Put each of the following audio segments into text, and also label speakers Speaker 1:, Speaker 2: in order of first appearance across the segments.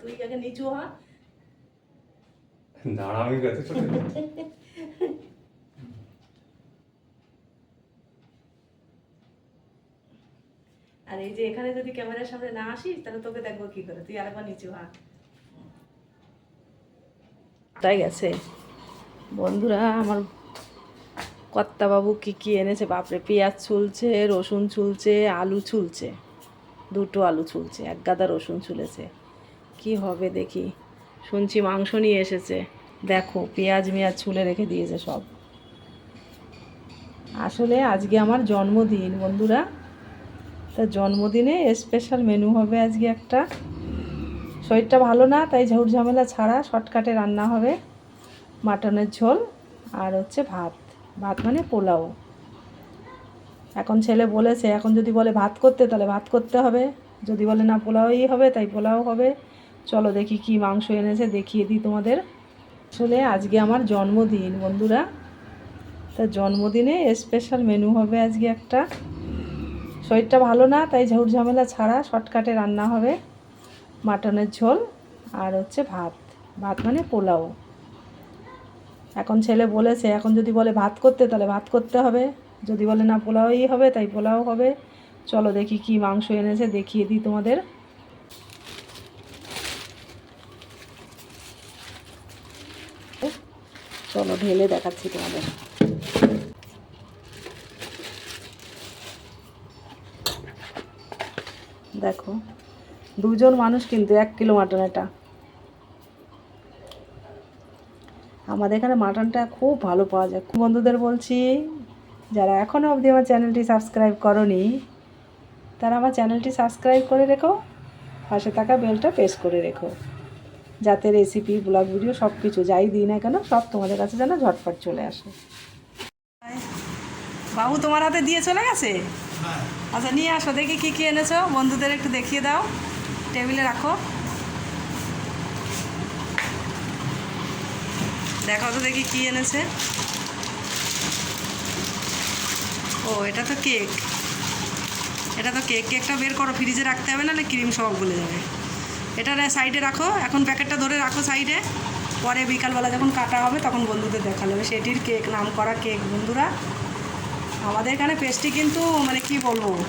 Speaker 1: তুই আগে নিচু হ?
Speaker 2: দাঁড়া আমি গেছে চলে
Speaker 1: আর এই যে এখানে যদি ক্যামেরার সামনে না আসিস তাহলে তোকে দেখব কি করে। তুই আরেকবার নিচু হ। তাই গেছে? বন্ধুরা আমার কর্তাবাবু কি কি এনেছে? বাপরে পেঁয়াজ ছুলছে রসুন ছুলছে আলু ছুলছে। দুটো আলু ছুলছে এক গাদা রসুন ছুলেছে। কি হবে দেখি। শুনছি মাংস নিয়ে এসেছে। দেখো, পেঁয়াজ মেয়াজ ছুলে রেখে দিয়েছে সব। আসলে আজকে আমার জন্মদিন, বন্ধুরা। তা জন্মদিনে স্পেশাল মেনু হবে আজকে একটা। শরীরটা ভালো না, তাই ঝুট ঝামেলা ছাড়া শর্টকাটে রান্না হবে। মাটনের ঝোল আর হচ্ছে ভাত। ভাত মানে পোলাও। এখন ছেলে বলেছে, এখন যদি বলে ভাত করতে, তাহলে ভাত করতে হবে। যদি বলে না পোলাওই হবে, তাই পোলাও হবে। চলো দেখি কি মাংস এনেছে, দেখিয়ে দিই তোমাদের। আসলে আজকে আমার জন্মদিন বন্ধুরা। তা জন্মদিনে স্পেশাল মেনু হবে আজকে একটা। শরীরটা ভালো না, তাই ঝুট ঝামেলা ছাড়া শর্টকাটে রান্না হবে। মাটনের ঝোল আর হচ্ছে ভাত। ভাত মানে পোলাও। এখন ছেলে বলেছে, এখন যদি বলে ভাত করতে, তাহলে ভাত করতে হবে। যদি বলে না পোলাওই হবে, তাই পোলাও হবে। চলো দেখি কি মাংস এনেছে, দেখিয়ে দিই তোমাদের। চলো, ঢেলে দেখাচ্ছি তোমাদের। দেখো, দুজন মানুষ কিন্তু, এক কিলো মাটন এটা। আমাদের এখানে মাটনটা খুব ভালো পাওয়া যায়। বন্ধুদের বলছি, যারা এখনও অবধি আমার চ্যানেলটি সাবস্ক্রাইব করনি, তারা আমার চ্যানেলটি সাবস্ক্রাইব করে রেখো, পাশে থাকা বেলটা প্রেস করে রেখো। যাতে রেসিপি ব্লগ ভিডিও সব কিছু যাই দিই না কেন, সব তোমাদের কাছে যেন ঝটপট চলে আসে। বাবু, তোমার হাতে দিয়ে চলে গেছে? আচ্ছা নিয়ে আসো, দেখি কী কী এনেছো। বন্ধুদের একটু দেখিয়ে দাও। টেবিলে রাখো। দেখো তো দেখি কী এনেছে। ও, এটা তো কেক এটা তো কেক কেকটা বের করো ফ্রিজে রাখতে হবে, নাহলে ক্রিম সব গলে যাবে। এটা সাইডে রাখো। এখন প্যাকেটটা ধরে রাখো সাইডে পরে বিকালবেলা যখন কাটা হবে, তখন বন্ধুদের হবে। সেটির কেক নাম করা কেক বন্ধুরা। আমাদের এখানে পেস্ট্রি কিন্তু মানে কি বলব?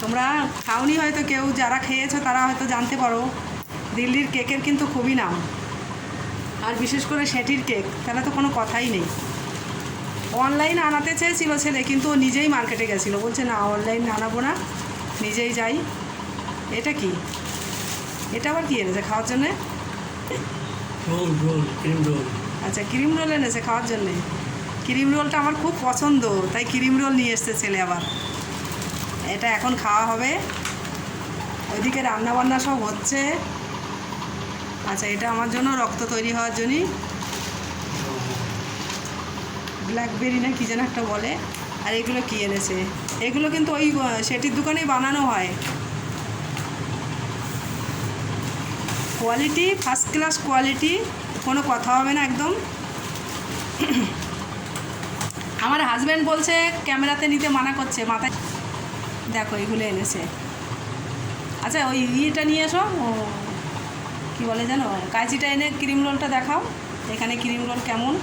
Speaker 1: তোমরা খাওনি হয়তো কেউ, যারা খেয়েছো তারা হয়তো জানতে পারো। দিল্লির কেকের কিন্তু খুবই নাম। আর বিশেষ করে সেটির কেক তাহলে তো কোনো কথাই নেই। অনলাইন আনাতে চেয়েছিল ছেলে, কিন্তু নিজেই মার্কেটে গেছিল। বলছে, না অনলাইন আনাবো না। নিজেই যাই। এটা কি? এটা আবার কি এনেছে খাওয়ার জন্যে?
Speaker 3: Roll roll cream roll.
Speaker 1: আচ্ছা ক্রিম রোল এনেছে খাওয়ার জন্যে? ক্রিম রোলটা আমার খুব পছন্দ তাই ক্রিম রোল নিয়ে এসছে ছেলে আবার। এটা এখন খাওয়া হবে। ওইদিকে রান্না বান্না সব হচ্ছে। আচ্ছা এটা আমার জন্য রক্ত তৈরি হওয়ার জন্যই ব্ল্যাকবেরি না কি যেন একটা বলে। আর এগুলো কি এনেছে? এগুলো কিন্তু ওই সেটির দোকানেই বানানো হয়। কোয়ালিটি ফার্স্ট ক্লাস কোয়ালিটি কোনো কথা হবে না একদম। আমার হাজব্যান্ড বলছে ক্যামেরাতে নিতে মানা করছে মাথায় দেখো এগুলো এনেছে। আচ্ছা ওই ইয়েটা নিয়ে এসো। ও, কি বলে জানো কাঁচিটা এনে ক্রিম রোলটা দেখাও। এখানে ক্রিম রোল কেমন?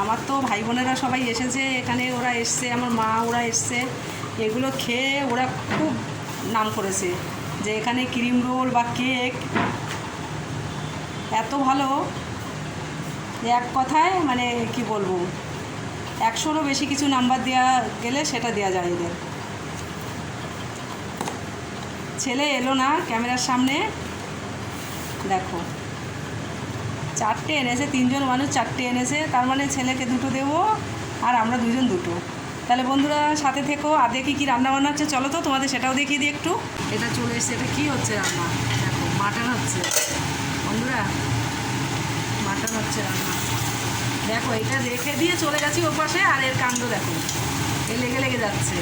Speaker 1: আমার তো ভাই বোনেরা সবাই এসেছে এখানে ওরা এসছে আমার মা ওরা এসছে। এগুলো খেয়ে ওরা খুব নাম করেছে। যে এখানে ক্রিম রোল বা কেক এত ভালো যে এক কথায় মানে কি বলব, একশোরও বেশি কিছু নাম্বার দেওয়া গেলে সেটা দেওয়া যায় এদের। ছেলে এলো না ক্যামেরার সামনে, দেখো। চারটে এনেছে, তিনজন মানুষ চারটে এনেছে, তার মানে ছেলেকে দুটো দেবো আর আমরা দুজন দুটো। তাহলে বন্ধুরা সাথে থেকো, আর দেখি কী রান্না বান্না হচ্ছে, চলো তো তোমাদের সেটাও দেখিয়ে দিই একটু। এটা চলে এসছে এটা কী হচ্ছে রান্না? দেখো, মাটন হচ্ছে। বন্ধুরা, মাটন হচ্ছে রান্না। দেখো, এটা রেখে দিয়ে চলে গেছি ওর পাশে আর এর কাণ্ড দেখো। এ লেগে লেগে যাচ্ছে।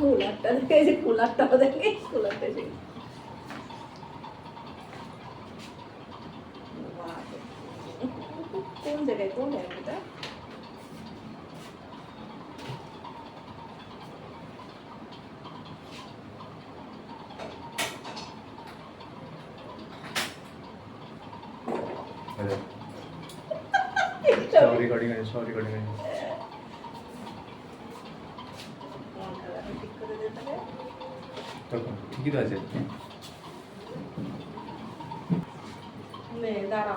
Speaker 1: কুলারটা দেখে কুলারটাও দেখে। কুলারটা এসে কোন জায়গায় কোন
Speaker 2: সব রেকর্ডিং আছে সব রেকর্ডিং আছে
Speaker 1: কোন কালারটা ঠিক করে দিতে হবে
Speaker 2: তখন ঠিকই তো আছে
Speaker 1: নে দাঁড়া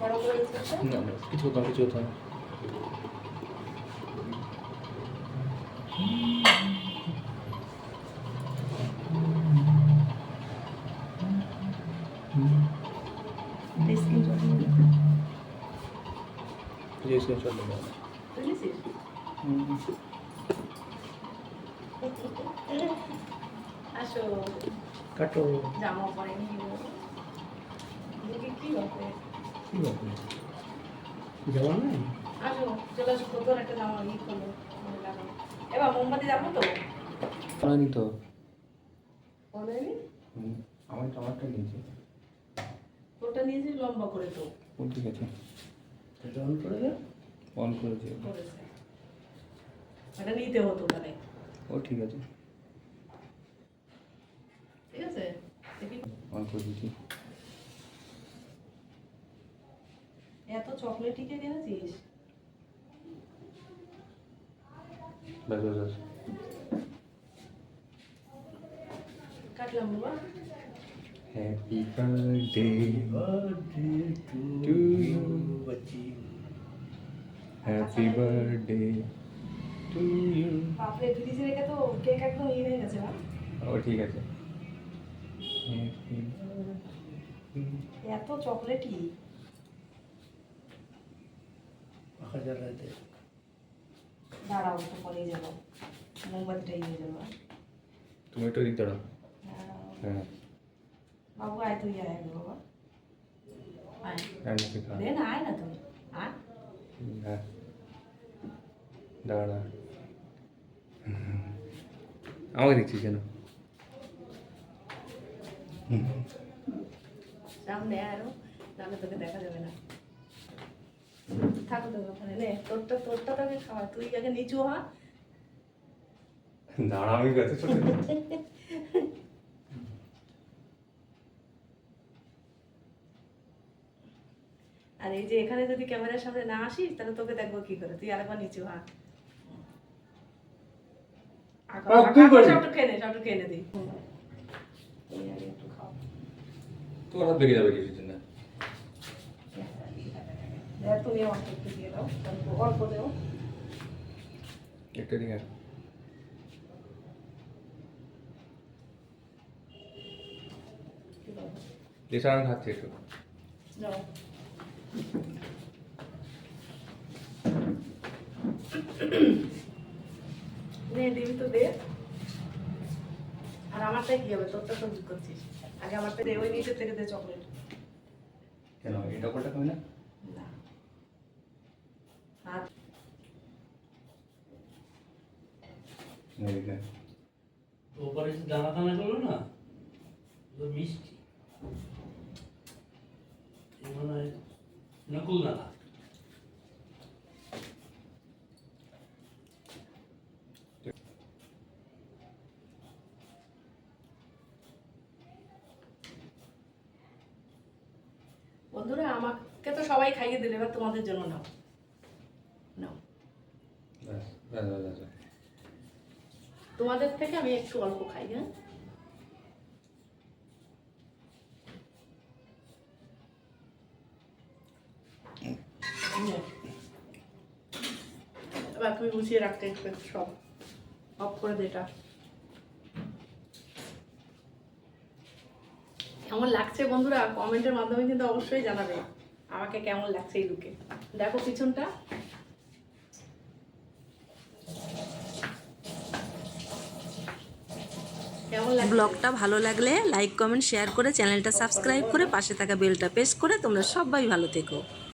Speaker 1: বড় করে দিতে হবে?
Speaker 2: না না কিছু হতো না কিছু হতো যে সে চল না
Speaker 1: বুঝেছিস? আসো।
Speaker 2: কাটো।
Speaker 1: জামা পরে কি হবে?
Speaker 2: কি ব্যাপার যাওয়া নাই?
Speaker 1: আসো চলে আসো। তোর একটা জামা ই করল এবার মোমবাতি যাব তো?
Speaker 2: পালানি তো।
Speaker 1: বলেনি?
Speaker 2: আমার আমারটা নিয়েছি
Speaker 1: তোরটা নিয়েছি লম্বা করে তো।
Speaker 2: ঠিক আছে।
Speaker 3: করে
Speaker 2: অন করেছি
Speaker 1: করেছে এটা নিতে হতো তাহলে
Speaker 2: ও ঠিক আছে
Speaker 1: ঠিক আছে দেখি
Speaker 2: অন করে দিয়েছি
Speaker 1: এত চকলেট টিকে কিনেছিস
Speaker 2: ব্যাস ব্যাস ব্যাস
Speaker 1: কাটলাম বাবা
Speaker 2: happy birthday
Speaker 3: birthday to
Speaker 2: To
Speaker 3: you
Speaker 2: you. Happy birthday to you
Speaker 1: বাপরে ফ্রিজে রেখে তো কেক একদম ইয়ে হয়ে গেছে না
Speaker 2: ও ঠিক আছে।
Speaker 1: এত চকলেটই।
Speaker 3: পাখা জ্বালায়
Speaker 1: দাঁড়াও তো পরে যাব। মোমবাতিটা নিয়ে যাব
Speaker 2: তুমি একটু দিক দাঁড়াও। হ্যাঁ।
Speaker 1: বাবু আয় তুই আয় বাবা আয়। না আয় না তুমি আয়।
Speaker 2: হ্যাঁ। দাঁড়া। আমাকে দেখছিস কেন?
Speaker 1: সামনে আরও নাহলে তোকে দেখা যাবে না। থাকো তোকে ওখানে নে তোরটা তোরটা তোকে খাওয়া তুই আগে নিচু হা।
Speaker 2: দাঁড়া আমি গেছে ছোট
Speaker 1: আর এই যে এখানে যদি ক্যামেরার সামনে না আসিস তাহলে তোকে দেখব কি করে তুই আরেকবার নিচু হা।
Speaker 3: কি
Speaker 1: সবটু খেয়ে নে সবটু খেয়ে নে দিই একটু খাও
Speaker 2: তোর হাত বেরিয়ে যাবে কিছু না।
Speaker 1: তুমি আমাকে একটু দিয়ে দাও অল্প অল্প দেও
Speaker 2: একটা? খাচ্ছি একটু
Speaker 1: যাও। নে দিবি তো দে। আর আমারটাই কি হবে? তোরটা তো করছিস? আগে আমারটা দে ওই নিচে থেকে দে চকলেট।
Speaker 2: কেন এটা কোটা খাবি না?
Speaker 3: ওপরে দানা দানা করল না মিষ্টি। মনে হয় নকুল দানা
Speaker 1: বন্ধুরা আমাকে তো সবাই খাইয়ে দিলে এবার তোমাদের জন্য নাও। নাও। তোমাদের থেকে আমি একটু অল্প খাই হ্যাঁ? এবার তুমি গুছিয়ে রাখতে একটু সব অফ করে দে কেমন লাগছে বন্ধুরা? কমেন্টের মাধ্যমে কিন্তু অবশ্যই জানাবে। আমাকে কেমন লাগছে এই লুকে দেখো পিছনটা।
Speaker 4: ব্লগটা ভালো লাগলে লাইক কমেন্ট শেয়ার করে চ্যানেলটা সাবস্ক্রাইব করে পাশে থাকা বেলটা প্রেস করে তোমরা সবাই ভালো থেকো।